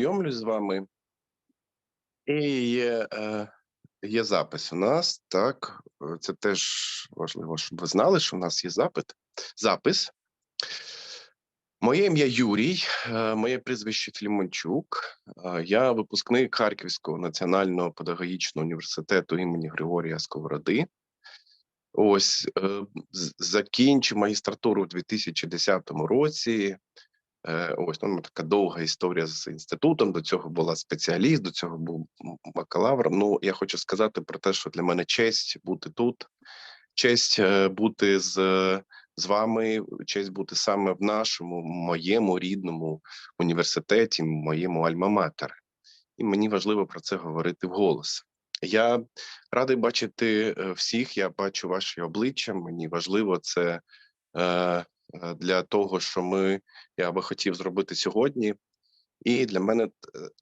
знайомлюсь з вами. І є, е, є запис у нас, так. Це теж важливо, щоб ви знали, що у нас є запит. Запис. Моє ім'я Юрій, е, моє прізвище Філімончук. Е, Я випускник Харківського національного педагогічного університету імені Григорія Сковороди. Ось закінчив магістратуру у 2010 році. Е, Ось ну, така довга історія з інститутом. До цього була спеціаліст, до цього був бакалавр. Ну, я хочу сказати про те, що для мене честь бути тут, честь е, бути з, з вами, честь бути саме в нашому, моєму рідному університеті, моєму альма-матер. І мені важливо про це говорити вголос. Я радий бачити е, всіх. Я бачу ваші обличчя. Мені важливо це е, е, для того, що ми я би хотів зробити сьогодні. І для мене е,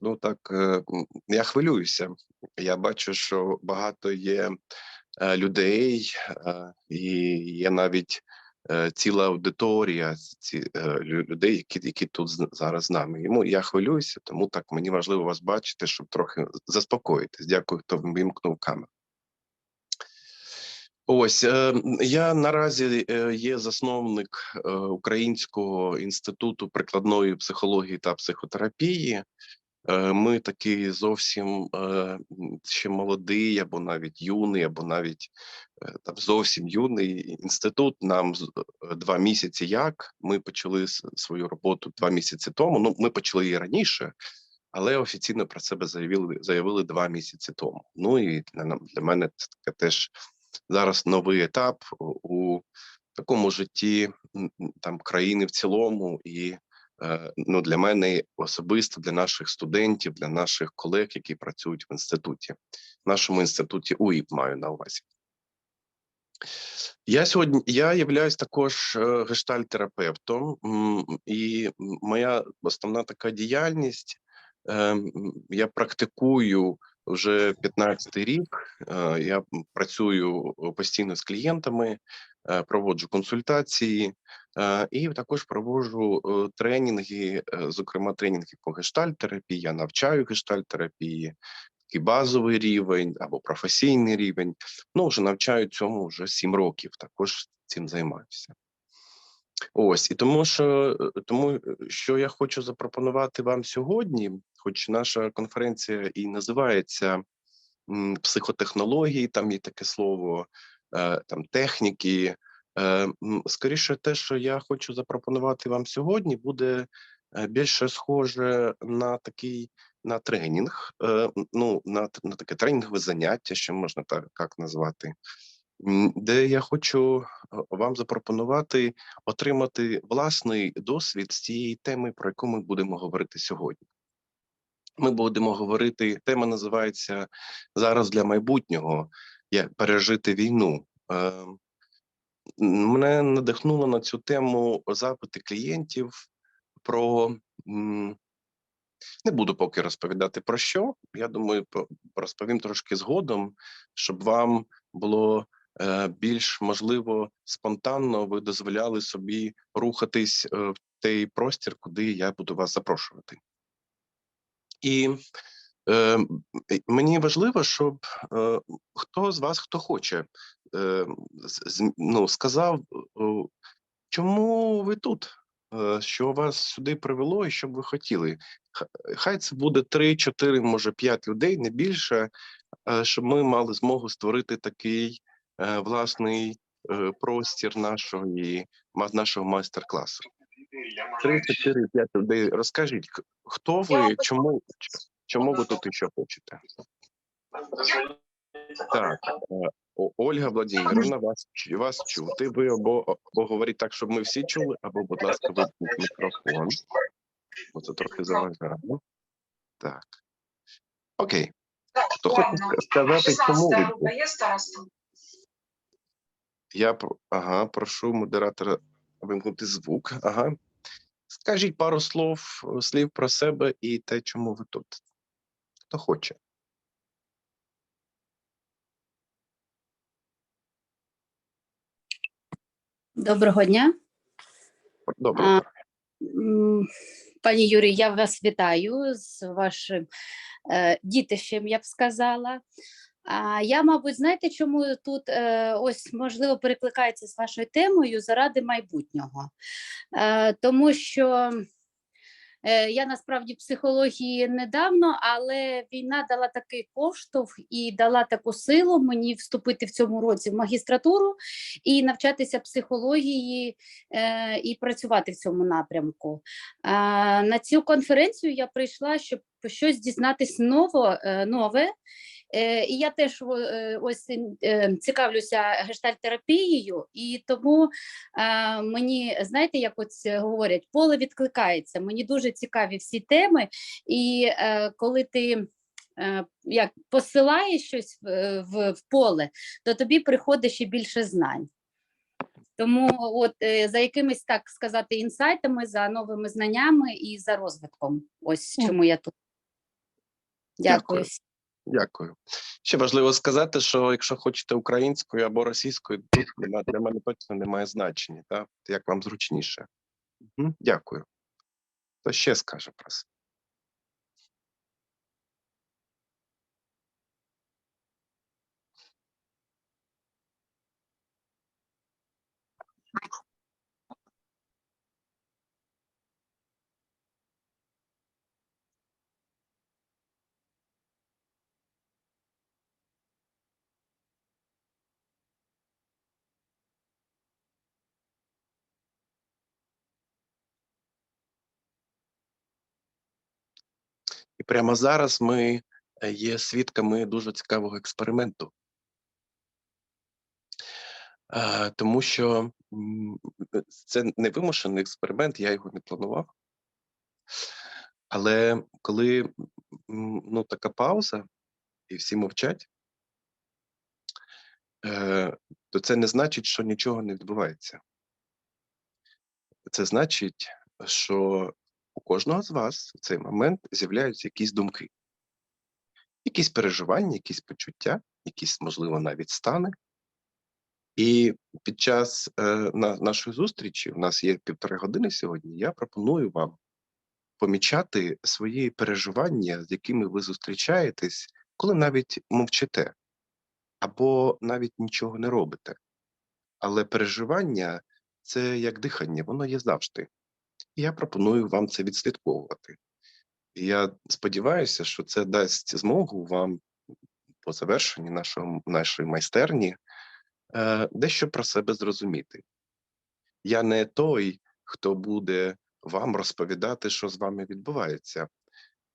ну так е, я хвилююся. Я бачу, що багато є е, людей, е, і є навіть е, ціла аудиторія ці е, людей, які, які тут зараз з нами. Йому я хвилююся, тому так мені важливо вас бачити, щоб трохи заспокоїтись. Дякую, хто вимкнув камеру. Ось е, я наразі е, є засновник е, Українського інституту прикладної психології та психотерапії. Ми такий зовсім ще молодий, або навіть юний, або навіть там зовсім юний інститут. Нам два місяці як ми почали свою роботу два місяці тому. Ну, ми почали її раніше, але офіційно про себе заявили заявили два місяці тому. Ну і для мене це таке теж зараз новий етап у, такому житті там країни в цілому, і е, ну для мене особисто, для наших студентів, для наших колег, які працюють в інституті, в нашому інституті УІП маю на увазі. Я сьогодні я являюсь також е, і моя основна така діяльність. е, Я практикую вже 15 рік. Я працюю е, постійно з клієнтами, е, проводжу консультації і також проводжу е, тренінги, зокрема тренінги по гештальт-терапії. Я навчаю гештальт-терапії, такий базовий рівень або професійний рівень. Ну, вже навчаю цьому вже 7 років. Також цим займаюся. Ось і тому, що тому, що я хочу запропонувати вам сьогодні, хоч наша конференція і називається психотехнології, там є таке слово, е, там техніки. Е, скоріше, те, що я хочу запропонувати вам сьогодні, буде е, більше схоже на такий на тренінг, ну на, на таке тренінгове заняття, що можна так, так назвати, де я хочу вам запропонувати отримати власний досвід з цієї теми, про яку ми будемо говорити сьогодні. Ми будемо говорити. Тема називається зараз для майбутнього як пережити війну. Е, Мене надихнуло на цю тему запити клієнтів про не буду поки розповідати про що. Я думаю, розповім трошки згодом, щоб вам було е, більш можливо спонтанно ви дозволяли собі рухатись е, в той простір, куди я буду вас запрошувати. І е, мені важливо, щоб е, хто з вас, хто хоче, е, з- ну, сказав, е, чому ви тут, Е, що вас сюди привело і що б ви хотіли. Хай це буде 3, 4, може 5 людей, не більше, е, щоб ми мали змогу створити такий власний простір нашої, нашого майстер-класу. 3, 4, 5 людей. Розкажіть, хто ви, чому, чому ви тут ще хочете? Так, е, Ольга Владимировна, вас, вас чути. Ви або, або говоріть так, щоб ми всі чули, або, будь ласка, вимкніть мікрофон. Бо це трохи заважає. Так. Окей. Хто хоче сказати, чому ви. Я ага, прошу модератора вимкнути звук. Ага. Скажіть пару слов, слів про себе і те, чому ви тут. Хто хоче. Доброго дня. Добре. А, Пані Юрій, я вас вітаю з вашим е, дітищем, я б сказала. А я, мабуть, знаєте, чому тут е, ось можливо перекликається з вашою темою заради майбутнього. Е, тому що е, я насправді психології недавно, але війна дала такий поштовх і дала таку силу мені вступити в цьому році в магістратуру і навчатися психології і працювати в цьому напрямку. На цю конференцію я прийшла, щоб щось дізнатись ново, нове. Е, І я теж е, ось е, цікавлюся гештальтерапією, і тому е, мені, знаєте, як ось говорять, поле відкликається. Мені дуже цікаві всі теми, і коли ти як посилаєш щось в, в, в поле, то тобі приходить ще більше знань. Тому от за якимись, так сказати, інсайтами, за новими знаннями і за розвитком. Ось чому я тут. Дякую. Дякую. Дякую. Ще важливо сказати, що якщо хочете українською або російською, тут для мене точно немає значення, так? як вам зручніше. Дякую. То ще скаже про це. Прямо зараз ми е, є свідками дуже цікавого експерименту. Е, Тому що е, це невимушений експеримент, я його не планував. Але коли ну, така пауза, і всі мовчать, то це не значить, що нічого не відбувається. Це значить, що у кожного з вас в цей момент з'являються якісь думки, якісь переживання, якісь почуття, якісь, можливо, навіть стани. І під час е, на, нашої зустрічі, у нас є півтори години сьогодні, я пропоную вам помічати свої переживання, з якими ви зустрічаєтесь, коли навіть мовчите, або навіть нічого не робите. Але переживання це як дихання, воно є завжди. І я пропоную вам це відслідковувати. Я сподіваюся, що це дасть змогу вам по завершенні нашого, нашої майстерні е, дещо про себе зрозуміти. Я не той, хто буде вам розповідати, що з вами відбувається.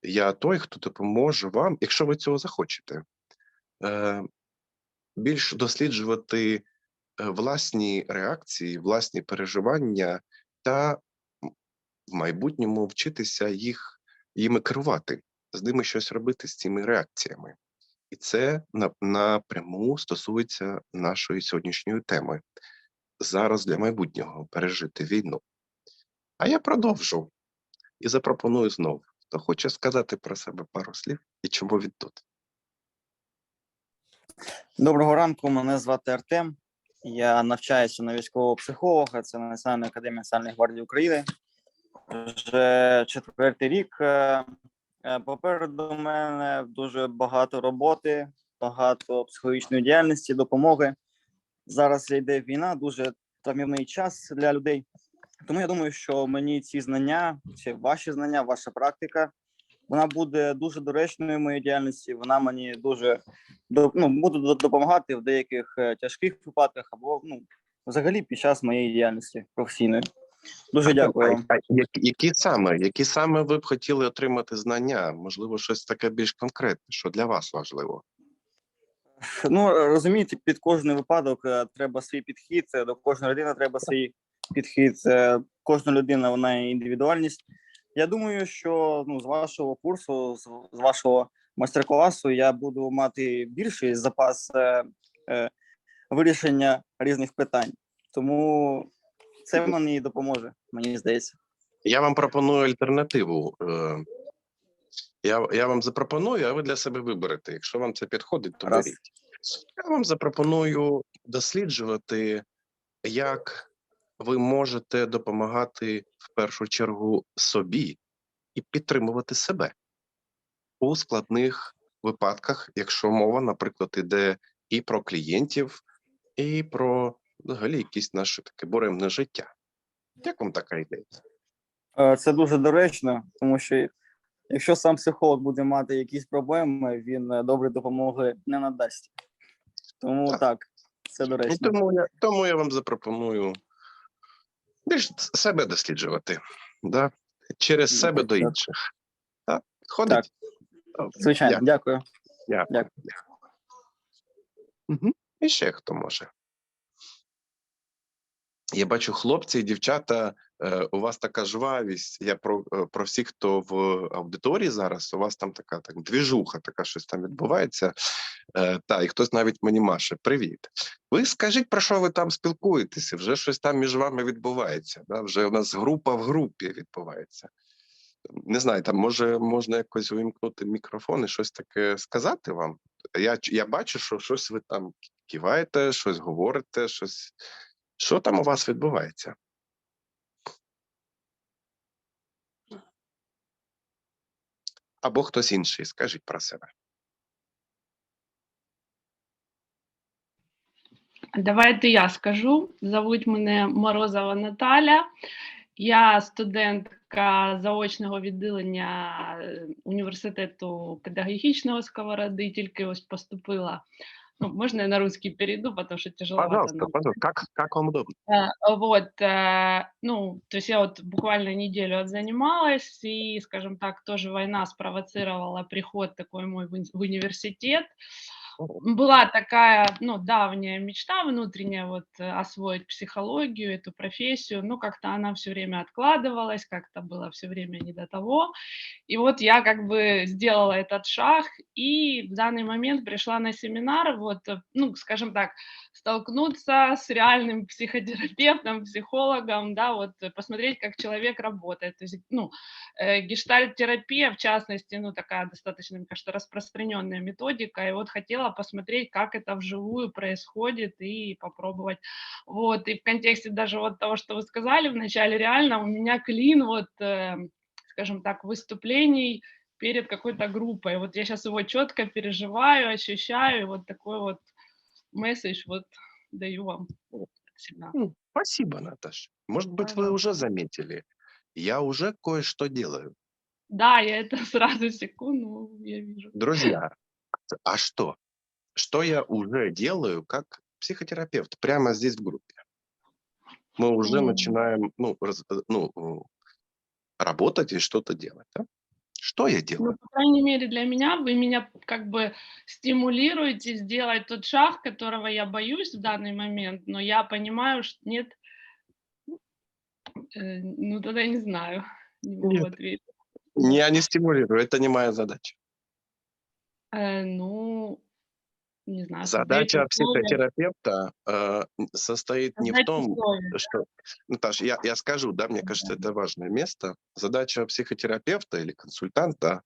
Я той, хто допоможе вам, якщо ви цього захочете, е, більш досліджувати е, власні реакції, власні переживання та в майбутньому вчитися їх їми керувати, з ними щось робити з цими реакціями. І це напряму стосується нашої сьогоднішньої теми зараз для майбутнього пережити війну. А я продовжу і запропоную знову. Хто хоче сказати про себе пару слів і чому він тут? Доброго ранку, мене звати Артем. Я навчаюся на військового психолога. Це Національна академія Національної гвардії України. Вже четвертий рік. Е, е, Попереду мене дуже багато роботи, багато психологічної діяльності, допомоги. Зараз йде війна, дуже травмівний час для людей. Тому я думаю, що мені ці знання, чи ваші знання, ваша практика, вона буде дуже доречною в моїй діяльності. Вона мені дуже ну, буду до- допомагати в деяких е, тяжких випадках або ну, взагалі під час моєї діяльності професійної. Дуже дякую. А які, які саме, які саме ви б хотіли отримати знання? Можливо, щось таке більш конкретне, що для вас важливо? Ну розумієте, під кожний випадок е, треба свій підхід. е, До кожної людини треба свій підхід. е, Кожна людина вона індивідуальність. Я думаю, що ну з вашого курсу, з, з вашого майстер-класу, я буду мати більший запас е, е, вирішення різних питань. Тому це мені допоможе, мені здається. Я вам пропоную альтернативу. Е, Я, я вам запропоную, а ви для себе виберете. Якщо вам це підходить, то Раз. беріть. Я вам запропоную досліджувати, як ви можете допомагати в першу чергу собі і підтримувати себе у складних випадках, якщо мова, наприклад, іде і про клієнтів, і про взагалі якесь наше таке буремне життя. Як вам така ідея? Е, Це дуже доречно, тому що якщо сам психолог буде мати якісь проблеми, він е, добре допомоги не надасть. Тому Так. так, це Ну, доречно. тому, я, тому я вам запропоную більш себе досліджувати, да? через Ну, себе так, до інших. Так? Ходить? Добре. Звичайно, Дякую. дякую. Дякую. Дякую. Угу. І ще хто може. Я бачу, хлопці і дівчата, е, у вас така жвавість. Я про, е, про всіх, хто в аудиторії зараз, у вас там така так, двіжуха, така щось там відбувається. Е, та, і хтось навіть мені маше. Привіт. Ви скажіть, про що ви там спілкуєтеся? Вже щось там між вами відбувається. Да? Вже у нас група в групі відбувається. Не знаю, там може можна якось увімкнути мікрофон і щось таке сказати вам. Я, я бачу, що щось ви там киваєте, щось говорите, щось. Що там у вас відбувається? Або хтось інший, скажіть про себе. Давайте я скажу. Зовуть мене Морозова Наталя. Я студентка заочного відділення е, університету педагогічного сковороди, тільки ось поступила. Ну, можна я на русский перейду, потому что тяжеловато. Пожалуйста, нам. пожалуйста, как, как вам удобно? Э, Вот, э, ну, то есть я вот буквально неделю отзанималась, и, скажем так, тоже война спровоцировала приход такой мой в университет. Была такая, ну, давняя мечта внутренняя, вот, э, освоить психологию, эту профессию, но как-то она все время откладывалась, как-то было все время не до того. И вот я как бы сделала этот шаг, и в данный момент пришла на семинар, вот, э, ну, скажем так, столкнуться с реальным психотерапевтом, психологом, да, вот э, посмотреть, как человек работает. То есть, ну, э, гештальт-терапия, в частности, ну, такая достаточно, мне кажется, распространенная методика, и вот хотела посмотреть, как это вживую происходит и попробовать. Вот, и в контексте даже вот того, что вы сказали вначале, реально у меня клин, вот, э, скажем так, выступлений перед какой-то группой. Вот я сейчас его четко переживаю, ощущаю, и вот такой вот месседж вот даю вам. Ну, Спасибо, Наташа. Может быть, вы уже заметили. Я уже кое-что делаю. Да, я это сразу секунду, я вижу. Друзья, а что? Что я уже делаю как психотерапевт прямо здесь в группе? Мы уже Мгм. начинаем ну, раз- э, ну, работать и что-то делать. Да? Что я Ну, делаю? по крайней мере, для меня вы меня как бы стимулируете сделать тот шаг, которого я боюсь в данный момент, но я понимаю, что нет, э, ну тогда не знаю, не могу Нет. ответить. Я не стимулирую, это не моя задача. Э, ну, не знаю. Задача психотерапевта э, состоит не в том, условия. что... Наташ, я, я скажу, да, мне кажется, это важное место. Задача психотерапевта или консультанта,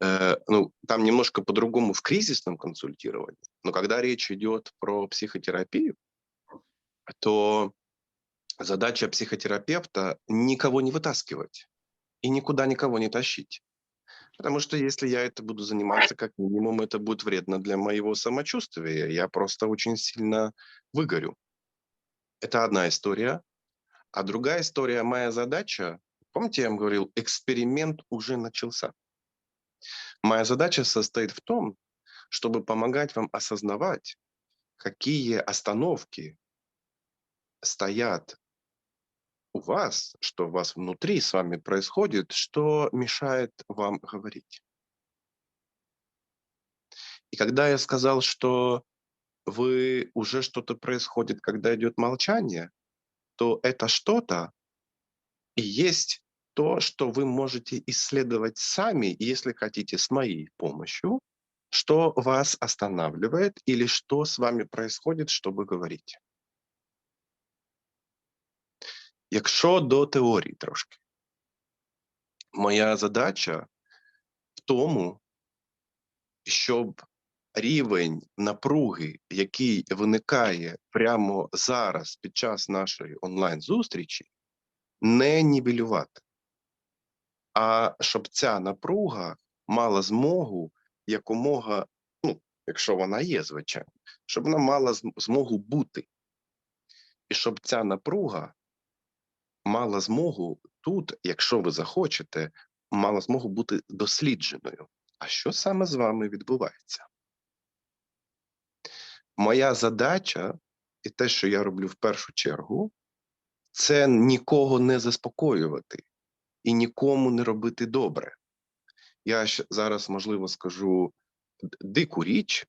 э, ну, там немножко по-другому в кризисном консультировании, но когда речь идет про психотерапию, то задача психотерапевта никого не вытаскивать и никуда никого не тащить. Потому что если я это буду заниматься, как минимум, это будет вредно для моего самочувствия. Я просто очень сильно выгорю. Это одна история. А другая история, моя задача, помните, я вам говорил, эксперимент уже начался. Моя задача состоит в том, чтобы помогать вам осознавать, какие остановки стоят у вас, что у вас внутри с вами происходит, что мешает вам говорить. И когда я сказал, что вы уже что-то происходит, когда идет молчание, то это что-то и есть то, что вы можете исследовать сами, если хотите, с моей помощью, что вас останавливает или что с вами происходит, чтобы говорить. Якщо до теорії трошки, моя задача в тому, щоб рівень напруги, який виникає прямо зараз під час нашої онлайн-зустрічі, не нівелювати, а щоб ця напруга мала змогу якомога, ну, якщо вона є, звичайно, щоб вона мала змогу бути. І щоб ця напруга мала змогу тут, якщо ви захочете, мала змогу бути дослідженою. А що саме з вами відбувається? Моя задача, і те, що я роблю в першу чергу, це нікого не заспокоювати і нікому не робити добре. Я ще зараз, можливо, скажу дику річ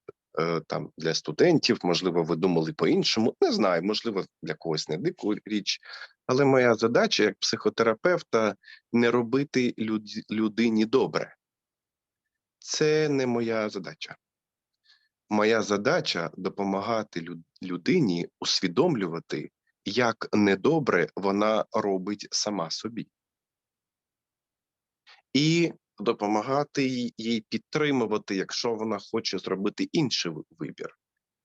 там для студентів, можливо, ви думали по-іншому. Не знаю, можливо, для когось не дику річ. Але моя задача як психотерапевта не робити люд- людині добре. Це не моя задача. Моя задача допомагати люд- людині усвідомлювати, як недобре вона робить сама собі, і допомагати їй- підтримувати, якщо вона хоче зробити інший вибір.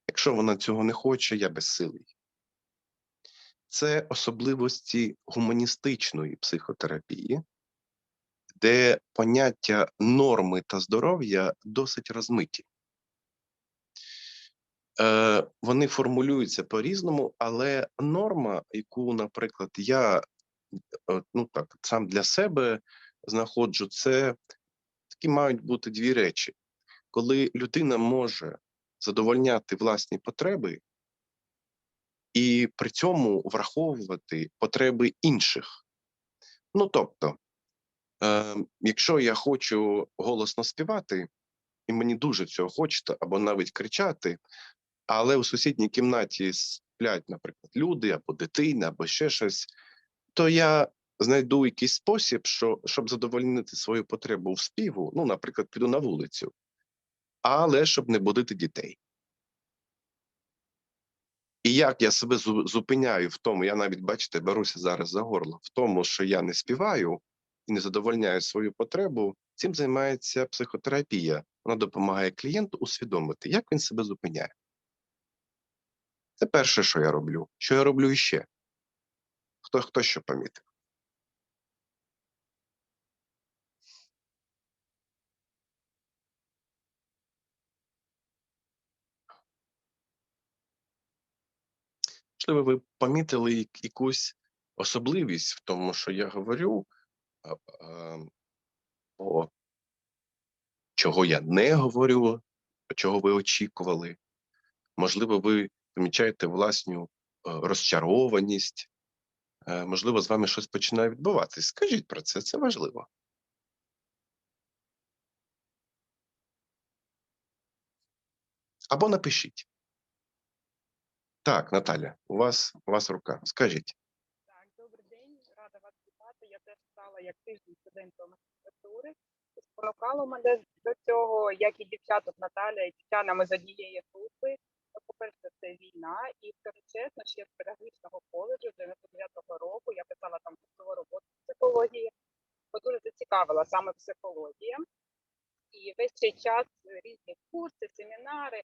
Якщо вона цього не хоче, я безсилий. Це особливості гуманістичної психотерапії, де поняття норми та здоров'я досить розмиті. Е, вони формулюються по-різному, але норма, яку, наприклад, я ну так сам для себе знаходжу, це такі мають бути дві речі. Коли людина може задовольняти власні потреби і при цьому враховувати потреби інших. Ну тобто, е, якщо я хочу голосно співати, і мені дуже цього хочеться, або навіть кричати, але у сусідній кімнаті сплять, наприклад, люди або дитина, або ще щось, то я знайду якийсь спосіб, що, щоб задовольнити свою потребу в співу, ну, наприклад, піду на вулицю, але щоб не будити дітей. І як я себе зупиняю в тому, я навіть, бачите, беруся зараз за горло, в тому, що я не співаю і не задовольняю свою потребу, цим займається психотерапія. Вона допомагає клієнту усвідомити, як він себе зупиняє. Це перше, що я роблю. Що я роблю іще? Хто, хто що помітив? Можливо, ви помітили якусь особливість в тому, що я говорю, о, чого я не говорю, чого ви очікували. Можливо, ви помічаєте власну е, розчарованість, можливо, з вами щось починає відбуватись. Скажіть про це, це важливо. Або напишіть. Так, Наталя, у вас, у вас рука. Скажіть. Так, добрий день, рада вас вітати. Я теж стала як тиждень студентом магістратури. Спонукало мене до цього, як і дівчаток Наталя і Тетяна, ми з однієї групи. По-перше, це війна, і скажу чесно, ще з педагогічного коледжу 99-го року я писала там курсову роботу з психології, бо дуже зацікавила саме психологія. І весь цей час різні курси, семінари.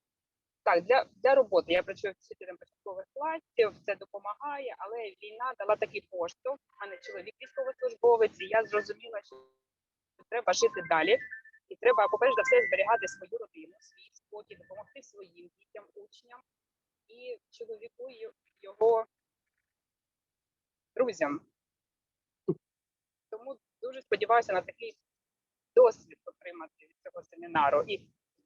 Так, для, для роботи я працюю вчителем початкових класів, це допомагає, але війна дала такий поштовх. У мене чоловік військовослужбовець, і я зрозуміла, що треба жити далі. І треба, по-перше, за все зберігати свою родину, свій спокій, допомогти своїм дітям, учням і чоловіку й його друзям. Тому дуже сподіваюся на такий досвід отримати від цього семінару. І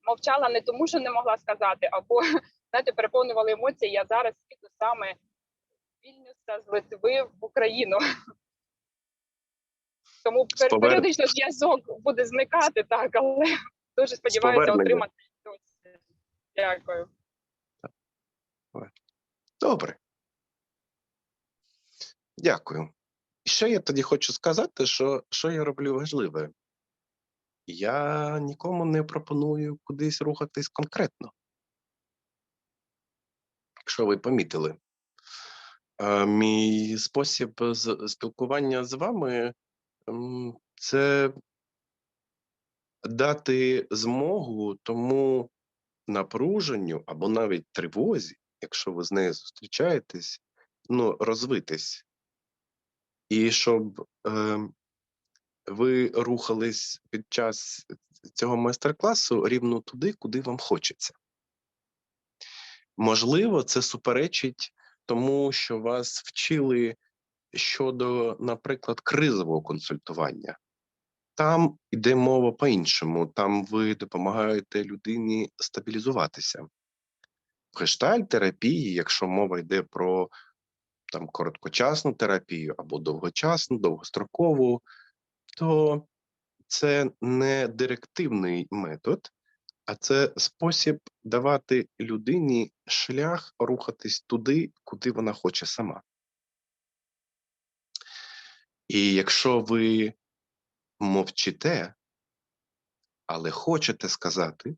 мовчала не тому, що не могла сказати, або знаєте, переповнювали емоції. Я зараз їду саме з Вільнюса з Литви в Україну. Тому періодично зв'язок буде зникати, так, але дуже сподіваюся отримати. Дякую. Добре. Дякую. Ще я тоді хочу сказати, що, що я роблю важливе. Я нікому не пропоную кудись рухатись конкретно. Якщо ви помітили, мій спосіб спілкування з вами це дати змогу тому напруженню або навіть тривозі, якщо ви з нею зустрічаєтесь, ну, розвитись. І щоб е, ви рухались під час цього майстер-класу рівно туди, куди вам хочеться. Можливо, це суперечить тому, що вас вчили щодо, наприклад, кризового консультування. Там йде мова по-іншому. Там ви допомагаєте людині стабілізуватися. В гештальт-терапії, якщо мова йде про там короткочасну терапію або довгочасну, довгострокову, то це не директивний метод, а це спосіб давати людині шлях рухатись туди, куди вона хоче сама. І якщо ви мовчите, але хочете сказати,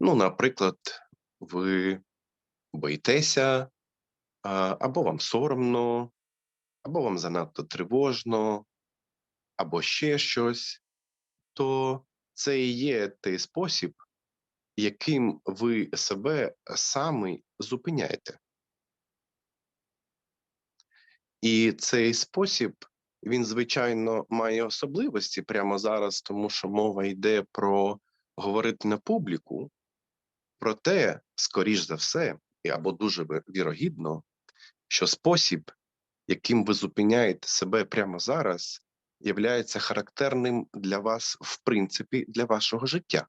ну, наприклад, ви боїтеся, або вам соромно, або вам занадто тривожно, або ще щось, то це і є той спосіб, яким ви себе самі зупиняєте. І цей спосіб, він, звичайно, має особливості прямо зараз, тому що мова йде про говорити на публіку, проте, скоріш за все, або дуже вірогідно, що спосіб, яким ви зупиняєте себе прямо зараз, являється характерним для вас, в принципі, для вашого життя.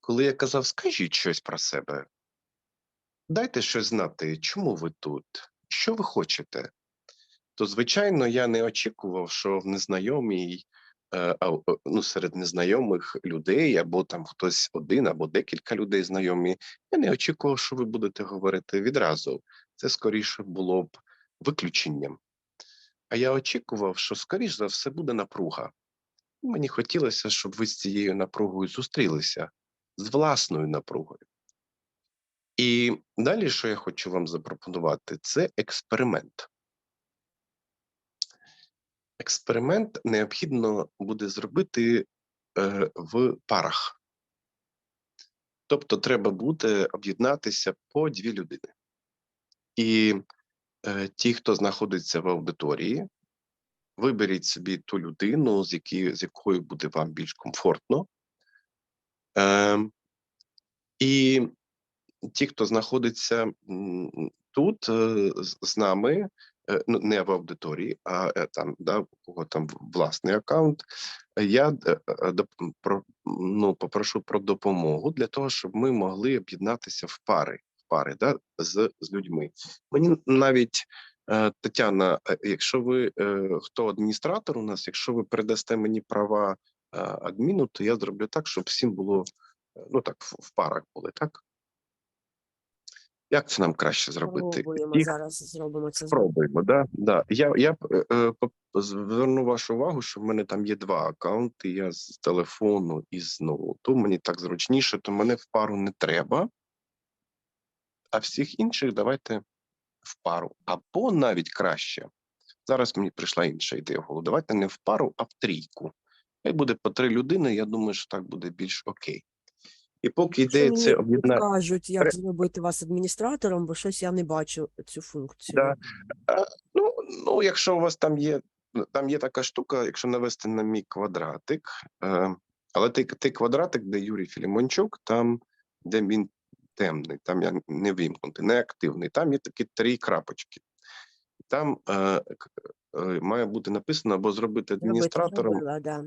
Коли я казав, скажіть щось про себе, дайте щось знати, чому ви тут, що ви хочете, то, звичайно, я не очікував, що в незнайомій, е, ну, серед незнайомих людей, або там хтось один, або декілька людей знайомі, я не очікував, що ви будете говорити відразу. Це скоріше було б виключенням. А я очікував, що, скоріш за все, буде напруга. Мені хотілося, щоб ви з цією напругою зустрілися, з власною напругою. І далі, що я хочу вам запропонувати, це експеримент. Експеримент необхідно буде зробити е, в парах. Тобто, треба буде об'єднатися по дві людини. І ті, хто знаходиться в аудиторії, виберіть собі ту людину, з, які, з якою буде вам більш комфортно. Е, і ті, хто знаходиться тут е, з, нами, е, ну не в аудиторії, а е, там, да, у кого там власний аккаунт, е, я е, е, ну, попрошу про допомогу для того, щоб ми могли об'єднатися в пари, пари да, з, з людьми. Мені навіть е, Тетяна, е, якщо ви е, хто адміністратор у нас, якщо ви передасте мені права адміну, то я зроблю так, щоб всім було ну так в, парах були, так? Як це нам краще зробити? Спробуємо Ті, зараз зробимо це. Спробуємо, да? Да. Я, я е, е, зверну вашу увагу, що в мене там є два аккаунти. Я з телефону і з ноуту. Мені так зручніше, то мене в пару не треба. А всіх інших давайте в пару. Або навіть краще. Зараз мені прийшла інша ідея в голову. Давайте не в пару, а в трійку. Хай буде по три людини. Я думаю, що так буде більш окей. І поки ідея це об'єднати. Кажуть, як зробити вас адміністратором, бо щось я не бачу цю функцію. Да. А, ну, ну, якщо у вас там є, там є така штука, якщо навести на мій квадратик, е, але той, той квадратик, де Юрій Філімончук, там, де він темний, там я не вимкнутий, не активний, там є такі три крапочки. Там е, е, має бути написано або зробити Робити адміністратором, зробила, да.